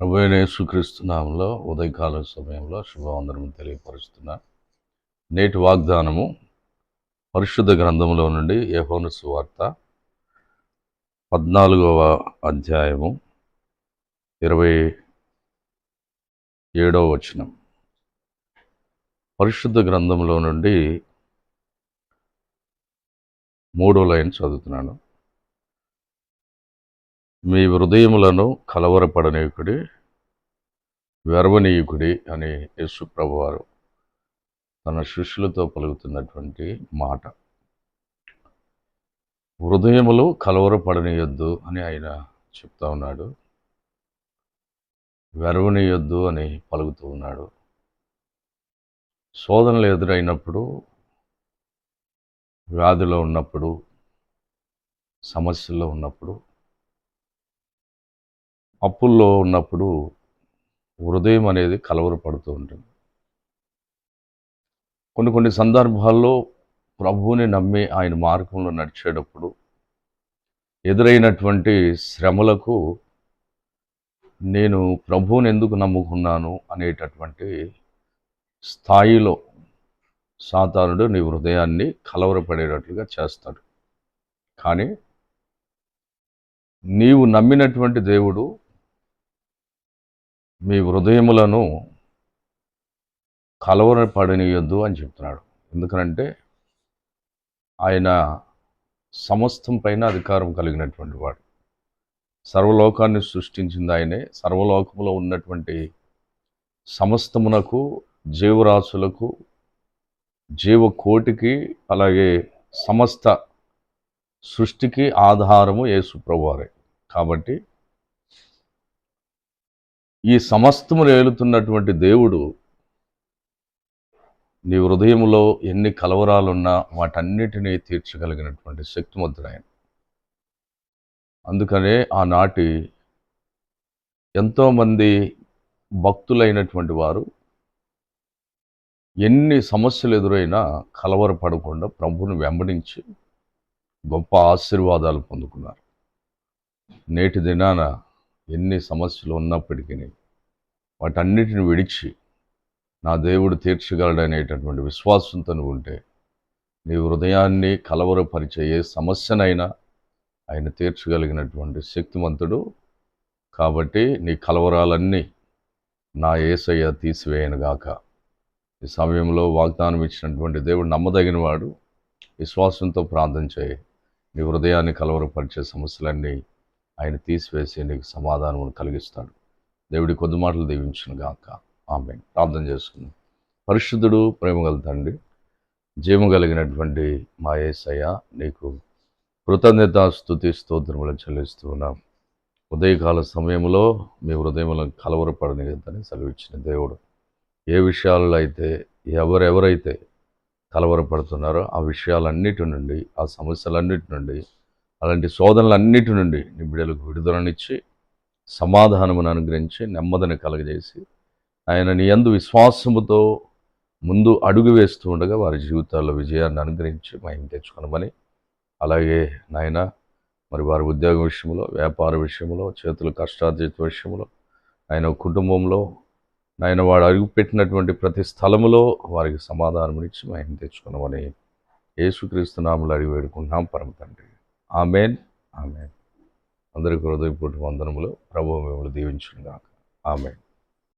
ప్రభు అయిన ఉదయకాల సమయంలో శుభవందనం తెలియపరుస్తున్నా. నేటి వాగ్దానము పరిశుద్ధ గ్రంథంలో నుండి యెహోను సువార్త పద్నాలుగవ అధ్యాయము ఇరవై ఏడవ వచనం. పరిశుద్ధ గ్రంథంలో నుండి మూడో లైన్ చదువుతున్నాను. మీ హృదయములను కలవరపడనీయుకుడి వెరవనీయుకుడి అని యేసు ప్రభువారు తన శిష్యులతో పలుకుతున్నటువంటి మాట. హృదయములు కలవరపడనీయొద్దు అని ఆయన చెప్తా ఉన్నాడు. వెరవనీయొద్దు అని పలుకుతూ ఉన్నాడు. శోధనలు ఎదురైనప్పుడు వ్యాధిలో ఉన్నప్పుడు సమస్యల్లో ఉన్నప్పుడు అప్పుల్లో ఉన్నప్పుడు హృదయం అనేది కలవరపడుతూ ఉంటుంది. కొన్ని కొన్ని సందర్భాల్లో ప్రభువుని నమ్మి ఆయన మార్గంలో నడిచేటప్పుడు ఎదురైనటువంటి శ్రమలకు నేను ప్రభువుని ఎందుకు నమ్ముకున్నాను అనేటటువంటి స్థాయిలో సాతానుడు నీ హృదయాన్ని కలవరపడేటట్లుగా చేస్తాడు. కానీ నీవు నమ్మినటువంటి దేవుడు మీ హృదయములను కలవరపడనీయొద్దు అని చెప్తున్నాడు. ఎందుకనంటే ఆయన సమస్తం పైన అధికారం కలిగినటువంటి వాడు. సర్వలోకాన్ని సృష్టించింది ఆయనే. సర్వలోకములో ఉన్నటువంటి సమస్తమునకు జీవరాశులకు జీవకోటికి అలాగే సమస్త సృష్టికి ఆధారము యేసు ప్రభువారే కాబట్టి ఈ సమస్తమును ఏలుతున్నటువంటి దేవుడు నీ హృదయంలో ఎన్ని కలవరాలున్నా వాటన్నిటినీ తీర్చగలిగినటువంటి శక్తిమంతుడు ఆయన అందుకనే ఆనాటి ఎంతోమంది భక్తులైనటువంటి వారు ఎన్ని సమస్యలు ఎదురైనా కలవరపడకుండా ప్రభువుని వెంబడించి గొప్ప ఆశీర్వాదాలు పొందుకున్నారు. నేటి దినాన ఎన్ని సమస్యలు ఉన్నప్పటికీ వాటన్నిటిని విడిచి నా దేవుడు తీర్చగలడనేటటువంటి విశ్వాసంతో ఉంటే నీ హృదయాన్ని కలవరపరిచే ఏ సమస్యనైనా ఆయన తీర్చగలిగినటువంటి శక్తిమంతుడు. కాబట్టి నీ కలవరాలన్నీ నా ఏసయ్య తీసివేయనుగాక ఈ సమయంలో వాగ్దానం ఇచ్చినటువంటి దేవుడు నమ్మదగినవాడు. విశ్వాసంతో ప్రార్థన చేయి. నీ హృదయాన్ని కలవరపరిచే సమస్యలన్నీ ఆయన తీసివేసి నీకు సమాధానం కలిగిస్తాడు. దేవుడి కొద్ది మాటలు దీవించును గాక. ఆమె ప్రార్థన చేసుకుందాం. పరిశుద్ధుడు ప్రేమగల తండ్రి జీవం కలిగినటువంటి మా ఏసయ్య నీకు కృతజ్ఞత స్థుతి స్తోత్రములు చెల్లిస్తూ ఉన్నాం. ఉదయకాల సమయంలో మీ హృదయములను కలవరపడనిదని సెలవిచ్చిన దేవుడు. ఏ విషయాలలో అయితే ఎవరెవరైతే కలవరపడుతున్నారో ఆ విషయాలన్నిటి నుండి ఆ సమస్యలన్నిటి నుండి అలాంటి శోధనలన్నిటి నుండి నీ బిడ్డలకు విడుదలనిచ్చి సమాధానమును అనుగ్రహించి నెమ్మదిని కలగజేసి ఆయన నీ యందు విశ్వాసముతో ముందు అడుగు వేస్తూ ఉండగా వారి జీవితాల్లో విజయాన్ని అనుగ్రహించి మహిమ తెచ్చుకునమని అలాగే నాయన మరి వారి ఉద్యోగ విషయంలో వ్యాపార విషయంలో చేతుల కష్టార్జిత విషయంలో ఆయన కుటుంబంలో నాయన వాడు అడుగుపెట్టినటువంటి ప్రతి స్థలములో వారికి సమాధానం ఇచ్చి మహిమ తెచ్చుకున్నామని యేసుక్రీస్తు నామలు అడిగి వేడుకుంటున్నాం. పరమ తండ్రి. ఆమెన్. ఆమెన్. అందరికీ హృదయపూర్వక వందనములు. ప్రభు మిమ్మల్ని దీవించుగాక ఆమెన్.